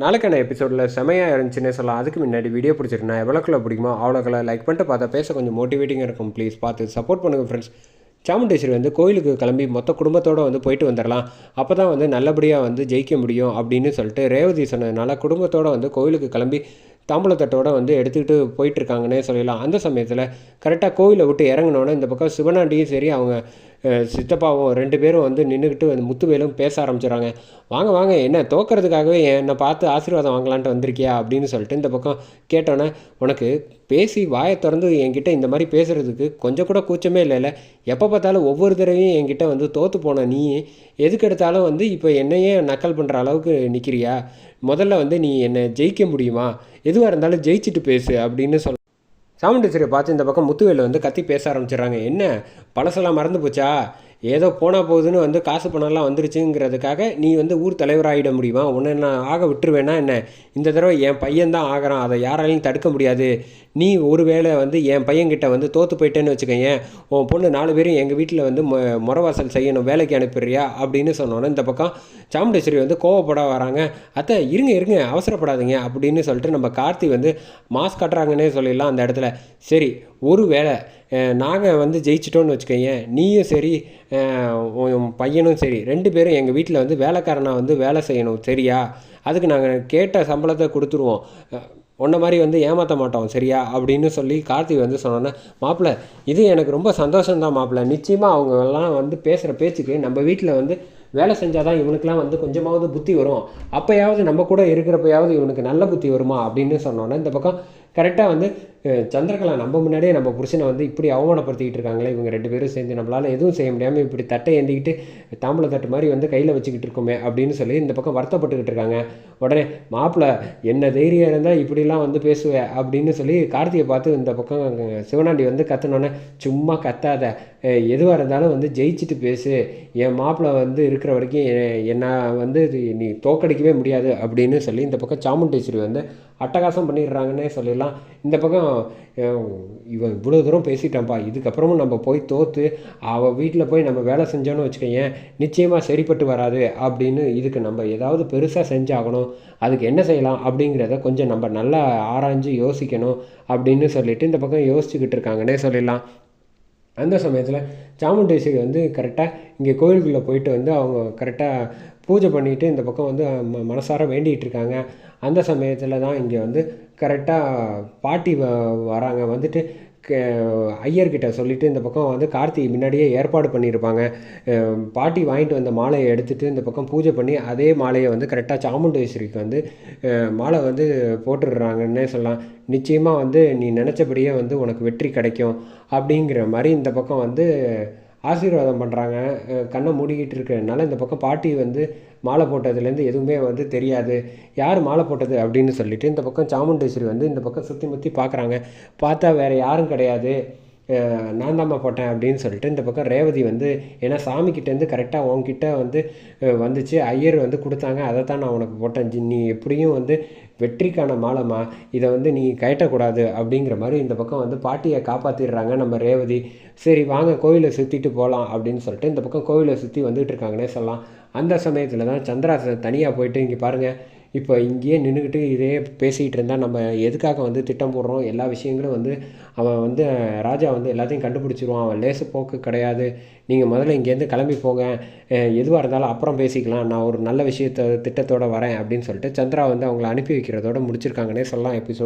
நாளைக்கான எபிசோடில் செமையாக இருந்துச்சுன்னே சொல்லலாம். அதுக்கு முன்னாடி வீடியோ பிடிச்சிருந்தா எவ்வளோக்குள்ள பிடிக்குமோ அவ்வளோக்குள்ள லைக் பண்ணிட்டு பார்த்தா பேச கொஞ்சம் மோட்டிவேட்டிங்காக இருக்கும். ப்ளீஸ் பார்த்து சப்போர்ட் பண்ணுங்கள் ஃப்ரெண்ட்ஸ் சாமுண்டேஸ்வரி வந்து கோயிலுக்கு கிளம்பி மொத்த குடும்பத்தோடு வந்து போயிட்டு வந்துடலாம். அப்போ தான் வந்து நல்லபடியாக வந்து ஜெயிக்க முடியும் அப்படின்னு சொல்லிட்டு ரேவதி சொன்னதுனால குடும்பத்தோடு வந்து கோயிலுக்கு கிளம்பி தாம்பூலத்தட்டோடு வந்து எடுத்துக்கிட்டு போயிட்டுருக்காங்கன்னே சொல்லிடலாம். அந்த சமயத்தில் கரெக்டாக கோயிலை விட்டு இறங்கினோன்னே இந்த பக்கம் சிவனாண்டியும் சரி அவங்க சித்தப்பாவும் ரெண்டு பேரும் வந்து நின்றுக்கிட்டு வந்து முத்துவேலும் பேச ஆரம்பிச்சிடுறாங்க வாங்க வாங்க என்ன தோக்கிறதுக்காகவே என்னை பார்த்து ஆசீர்வாதம் வாங்கலான்ட்டு வந்திருக்கியா அப்படின்னு சொல்லிட்டு இந்த பக்கம் கேட்டோன்னே உனக்கு பேசி வாயை திறந்து என்கிட்ட இந்த மாதிரி பேசுகிறதுக்கு கொஞ்சம் கூட கூச்சமே இல்லைல்ல. எப்போ பார்த்தாலும் ஒவ்வொரு தடவையும் என்கிட்ட வந்து தோற்று போன நீ எதுக்கு எடுத்தாலும் வந்து இப்போ என்னையே நக்கல் பண்ணுற அளவுக்கு நிற்கிறியா முதல்ல வந்து நீ என்னை ஜெயிக்க முடியுமா? எதுவாக இருந்தாலும் ஜெயிச்சுட்டு பேசு அப்படின்னு சொல்ல சாமுண்டேஸ்வரியை பார்த்து இந்த பக்கம் முத்துவேலு வந்து கத்தி பேச ஆரம்பிச்சிடுறாங்க. என்ன? பழசெல்லாம் மறந்து போச்சா? ஏதோ போனால் போகுதுன்னு வந்து காசு பணம்லாம் வந்துருச்சுங்கிறதுக்காக நீ வந்து ஊர் தலைவராகிட முடியுமா? உன்னை நான் ஆக விட்டுருவேன்னா என்ன? இந்த தடவை என் பையன் தான் ஆகிறான். அதை யாராலையும் தடுக்க முடியாது. நீ ஒரு வேளை வந்து என் பையன்கிட்ட வந்து தோற்று போயிட்டேன்னு வச்சுக்கோங்க உன் பொண்ணு நாலு பேரும் எங்கள் வீட்டில் வந்து மொ முறவாசல் செய்யணும் வேலைக்கு அனுப்பிடுறியா? அப்படின்னு சொன்னோன்னே இந்த பக்கம் சாமுண்டேஸ்வரி வந்து கோவப்பட வராங்க. அத்தை இருங்க இருங்க அவசரப்படாதீங்க அப்படின்னு சொல்லிட்டு நம்ம கார்த்தி வந்து மாஸ்க் காட்டுறாங்கன்னே சொல்லிடலாம் அந்த இடத்துல. சரி ஒரு வேளை நாங்கள் வந்து ஜெயிச்சிட்டோன்னு வச்சுக்கோங்க நீயும் சரி உன் பையனும் சரி ரெண்டு பேரும் எங்கள் வீட்டில் வந்து வேலைக்காரனாக வந்து வேலை செய்யணும் சரியா? அதுக்கு நாங்கள் கேட்ட சம்பளத்தை கொடுத்துருவோம். உன்ன மாதிரி வந்து ஏமாற்ற மாட்டோம் சரியா? அப்படின்னு சொல்லி கார்த்தி வந்து சொன்னோன்னே மாப்பிள்ளை இது எனக்கு ரொம்ப சந்தோஷம்தான் மாப்பிள்ளை நிச்சயமாக அவங்கெல்லாம் வந்து பேசுகிற பேச்சுக்கு நம்ம வீட்டில் வந்து வேலை செஞ்சால் தான் இவனுக்குலாம் வந்து கொஞ்சமாவது புத்தி வரும். அப்போயாவது நம்ம கூட இருக்கிறப்பயாவது இவனுக்கு நல்ல புத்தி வருமா? அப்படின்னு சொன்னோன்னே இந்த பக்கம் கரெக்டாக வந்து சந்திரகலா நம்ம முன்னாடியே நம்ம புருஷனை வந்து இப்படி அவமானப்படுத்திக்கிட்டு இருக்காங்களே இவங்க ரெண்டு பேரும் சேர்ந்து நம்மளால் எதுவும் செய்ய முடியாமல் இப்படி தட்டை ஏந்திக்கிட்டு தாம்பளை தட்டு மாதிரி வந்து கையில் வச்சுக்கிட்டு இருக்கோமே அப்படின்னு சொல்லி இந்த பக்கம் வருத்தப்பட்டுக்கிட்டு இருக்காங்க. உடனே மாப்பிள்ளை என்ன தைரியம் இருந்தால் இப்படிலாம் வந்து பேசுவேன் அப்படின்னு சொல்லி கார்த்தியை பார்த்து இந்த பக்கம் சிவனாண்டி வந்து கத்துனோன்னே சும்மா கத்தாத. எதுவாக இருந்தாலும் வந்து ஜெயிச்சுட்டு பேசு. என் மாப்பிள்ளை வந்து இருக்கிற வரைக்கும் என்ன வந்து இது நீ தோக்கடிக்கவே முடியாது. அப்படின்னு சொல்லி இந்த பக்கம் சாமுண்டேஸ்வரி வந்து அட்டகாசம் பண்ணிடுறாங்கன்னே சொல்லிடலாம். இந்த பக்கம் இவன் இவ்வளோ தூரம் பேசிட்டான்ப்பா இதுக்கப்புறமும் நம்ம போய் தோற்று அவள் வீட்டில் போய் நம்ம வேலை செஞ்சோன்னு வச்சுக்கோங்க நிச்சயமாக சரிப்பட்டு வராது அப்படின்னு இதுக்கு நம்ம ஏதாவது பெருசாக செஞ்சாகணும். அதுக்கு என்ன செய்யலாம் அப்படிங்கிறத கொஞ்சம் நம்ம நல்லா ஆராய்ஞ்சு யோசிக்கணும் அப்படின்னு சொல்லிட்டு இந்த பக்கம் யோசிச்சுக்கிட்டு இருக்காங்கன்னே சொல்லிடலாம். அந்த சமயத்தில் சாமுண்டேஸ்வரி வந்து கரெக்டாக இங்கே கோயிலுக்குள்ளே போயிட்டு வந்து அவங்க கரெக்டாக பூஜை பண்ணிட்டு இந்த பக்கம் வந்து ம மனசார வேண்டிகிட்டு இருக்காங்க. அந்த சமயத்தில் தான் இங்கே வந்து கரெக்டாக பாட்டி வ வராங்க. வந்துட்டு க ஐயர்கிட்ட சொல்லிவிட்டு இந்த பக்கம் வந்து கார்த்தி முன்னாடியே ஏற்பாடு பண்ணியிருப்பாங்க பாட்டி வாங்கிட்டு வந்த மாலையை எடுத்துகிட்டு இந்த பக்கம் பூஜை பண்ணி அதே மாலையை வந்து கரெக்டாக சாமுண்டேஸ்வரிக்கு வந்து மாலை வந்து போட்டுடுறாங்கன்னே சொல்லலாம். நிச்சயமாக வந்து நீ நினச்சபடியே வந்து உனக்கு வெற்றி கிடைக்கும் அப்படிங்கிற மாதிரி இந்த பக்கம் வந்து ஆசீர்வாதம் பண்ணுறாங்க கண்ணை மூடிக்கிட்டு இருக்கிறதுனால இந்த பக்கம் பாட்டி வந்து மாலை போட்டதுலேருந்து எதுவுமே வந்து தெரியாது. யார் மாலை போட்டது? அப்படின்னு சொல்லிட்டு இந்த பக்கம் சாமுண்டேஸ்வரி வந்து இந்த பக்கம் சுற்றி முற்றி பார்க்குறாங்க பார்த்தா வேறு யாரும் கிடையாது. நான் தாம்மா போட்டேன். அப்படின்னு சொல்லிட்டு இந்த பக்கம் ரேவதி வந்து ஏன்னா சாமிக்கிட்டேருந்து கரெக்டாக உங்ககிட்ட வந்து வந்துச்சு. ஐயர் வந்து கொடுத்தாங்க. அதை தான் நான் உனக்கு போட்டேன். ஜி, நீ எப்படியும் வந்து வெற்றிக்கான மாலைம்மா இதை வந்து நீ கயட்டக்கூடாது அப்படிங்கிற மாதிரி இந்த பக்கம் வந்து பாட்டியை காப்பாற்றிடுறாங்க நம்ம ரேவதி. சரி வாங்க கோயிலை சுற்றிட்டு போகலாம் அப்படின்னு சொல்லிட்டு இந்த பக்கம் கோயிலை சுற்றி வந்துட்டு இருக்காங்கன்னே சொல்லலாம் அந்த சமயத்தில் தான் சந்திரா தனியாக போயிட்டு இங்கே பாருங்கள் இப்போ இங்கேயே நின்றுக்கிட்டு இதே பேசிக்கிட்டு இருந்தால் நம்ம எதுக்காக வந்து திட்டம் போடுறோம்? எல்லா விஷயங்களும் வந்து அவன் வந்து ராஜா வந்து எல்லாத்தையும் கண்டுபிடிச்சிருவான். அவன் லேசு போக்கு கிடையாது. நீங்கள் முதல்ல இங்கேருந்து கிளம்பி போங்க. எதுவாக இருந்தாலும் அப்புறம் பேசிக்கலாம். நான் ஒரு நல்ல விஷயத்த திட்டத்தோட வரேன் அப்படின்னு சொல்லிட்டு சந்திரா வந்து அவங்கள அனுப்பி வைக்கிறதோட முடிச்சிருக்காங்கன்னே சொல்லலாம். எபிசோட்